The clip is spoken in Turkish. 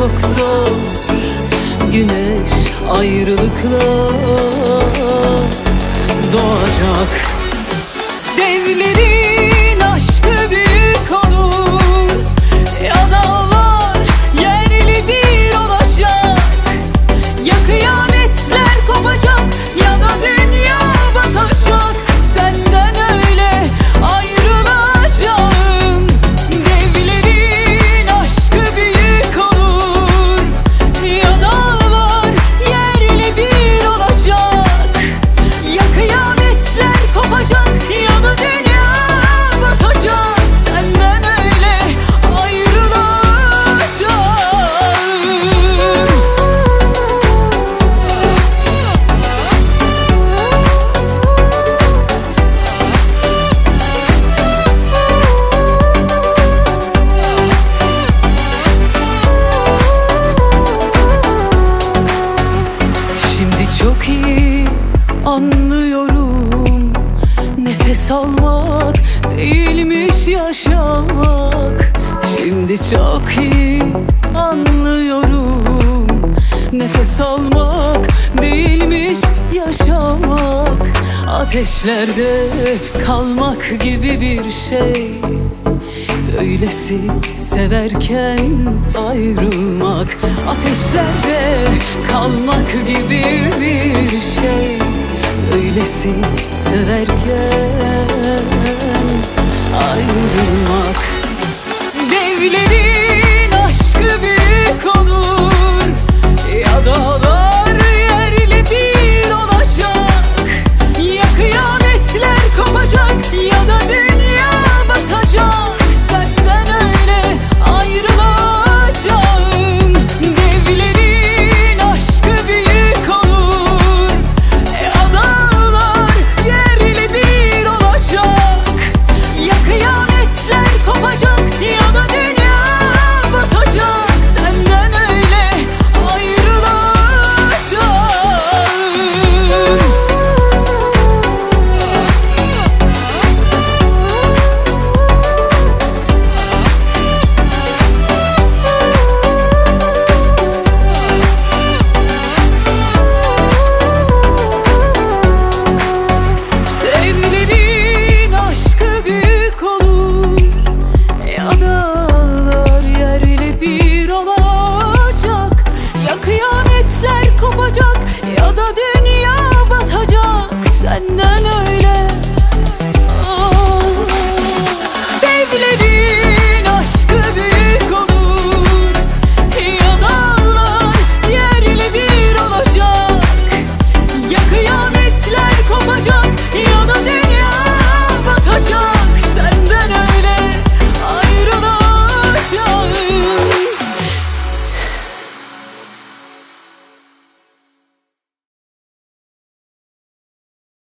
çok zor. Güneş ayrılıkla doğacak. Devlerin Nefes almak değilmiş yaşamak. Şimdi çok iyi anlıyorum. Nefes almak değilmiş yaşamak. Ateşlerde kalmak gibi bir şey. Öylesi severken ayrılmak. Ateşlerde kalmak gibi bir şey Öylesi severken ayrılmak. Devlerin